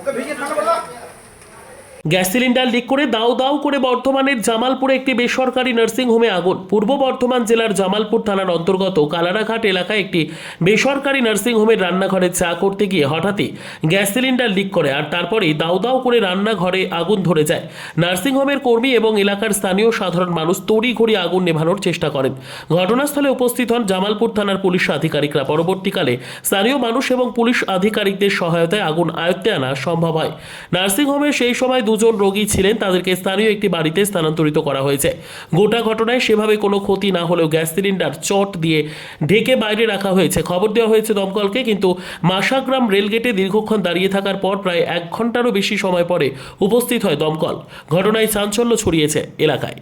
ఒక బియ్యం gas cylinder leak করে দাও দাও করে বর্ধমানের জামালপুরে একটি বেসরকারি নার্সিংহোমে আগুন। পূর্ব বর্ধমান জেলার জামালপুর থানার অন্তর্গত কালারাঘাট এলাকায় একটি বেসরকারি নার্সিংহোমের রান্নাঘরে চা করতে গিয়ে হঠাৎই গ্যাস সিলিন্ডার লিক করে আর তারপরেই দাও দাও করে রান্নাঘরে আগুন ধরে যায়। নার্সিংহোমের কর্মী এবং এলাকার স্থানীয় সাধারণ মানুষ তড়িঘড়ি আগুন নেভানোর চেষ্টা করেন। ঘটনাস্থলে উপস্থিত হন জামালপুর থানার পুলিশ আধিকারিকরা। পরবর্তীকালে স্থানীয় মানুষ এবং পুলিশ আধিকারিকদের সহায়তায় আগুন আয়ত্তে আনা সম্ভব হয়। নার্সিংহোমে সেই সময় দুজন রোগী ছিলেন, তাদেরকে স্থানীয় একটি বাড়িতে স্থানান্তরিত করা হয়েছে। গোটা ঘটনায় সেভাবে কোনো ক্ষতি না হলেও গ্যাস সিলিন্ডার চট দিয়ে ঢেকে বাইরে রাখা হয়েছে। খবর দেওয়া হয়েছে দমকলকে, কিন্তু মাসাগ্রাম রেলগেটে দীর্ঘক্ষণ দাঁড়িয়ে থাকার পর প্রায় এক ঘন্টারও বেশি সময় পরে উপস্থিত হয় দমকল। ঘটনায় চাঞ্চল্য ছড়িয়েছে এলাকায়।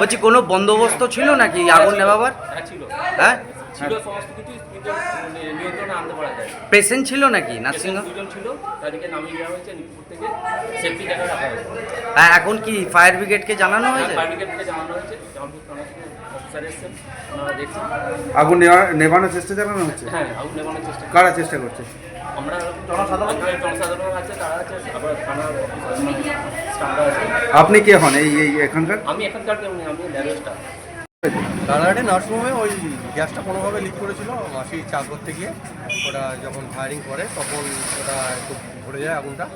বলছি কোনো বন্দোবস্ত ছিল নাকি? আগুন নেভাবার? হ্যাঁ ছিল। হ্যাঁ? মানে পেশেন্ট ছিল নাকি নার্সিং Patient ছিল তাদেরকে নামিয়ে দেওয়া হয়েছে নিপুর থেকে সেফটি জায়গায় রাখা হয়েছে। হ্যাঁ, এখন কি ফায়ার ব্রিগেডকে জানানো হয়েছে? জানানো হয়েছে থানা আগুন নেভানোর চেষ্টা চালানো হচ্ছে? হ্যাঁ আগুন নেভানোর চেষ্টা কারা চেষ্টা করছে? আমরা জনসাধারণ? জনসাধারণ আছে তারা আছে আবার আছে আপনি কে হন এই এই এখানকার? আমি এখানকার কেউ নেই আমি ল্যাবের স্টাফ রানাঘাটে নার্সিংহোমে ওই গ্যাসটা কোনোভাবে লিক করেছিল মাসি চা করতে গিয়ে। ওটা যখন ফায়ারিং করে তখন ওটা একটু ভরে যায় আগুনটা।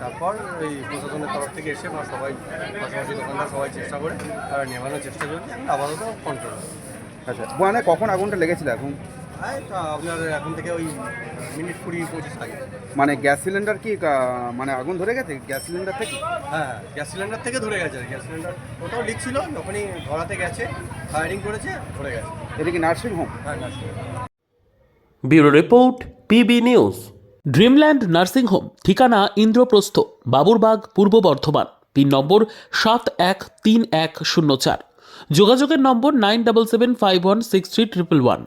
তারপর এই প্রশাসনের তরফ থেকে এসে বা সবাই পাশাপাশি দোকানদার সবাই চেষ্টা করে তারা নেভানোর চেষ্টা করছে আপাতত কন্ট্রোল আচ্ছা মানে কখন আগুনটা লেগেছিল এখন? আপনার এখন থেকে ওই মিনিট কুড়ি পঁচিশ আগে মানে গ্যাস সিলিন্ডার কি মানে আগুন ধরে গেছে? গ্যাস সিলিন্ডার থেকে? হ্যাঁ গ্যাস সিলিন্ডার থেকে ধরে গেছে। গ্যাস সিলিন্ডার ওটাও লিক ছিল যখনই ধরাতে গেছে ফায়ারিং করেছে ধরে গেছে। এটা কি নার্সিং হোম হ্যাঁ nursing bureau report PB news. Dreamland nursing home ঠিকানা ইন্দ্রপ্রস্থ বাবুরবাগ পূর্ব বর্ধমান পিন নম্বর সাত এক তিন এক শূন্য চার। যোগাযোগের নম্বর nine double seven five one six three triple one.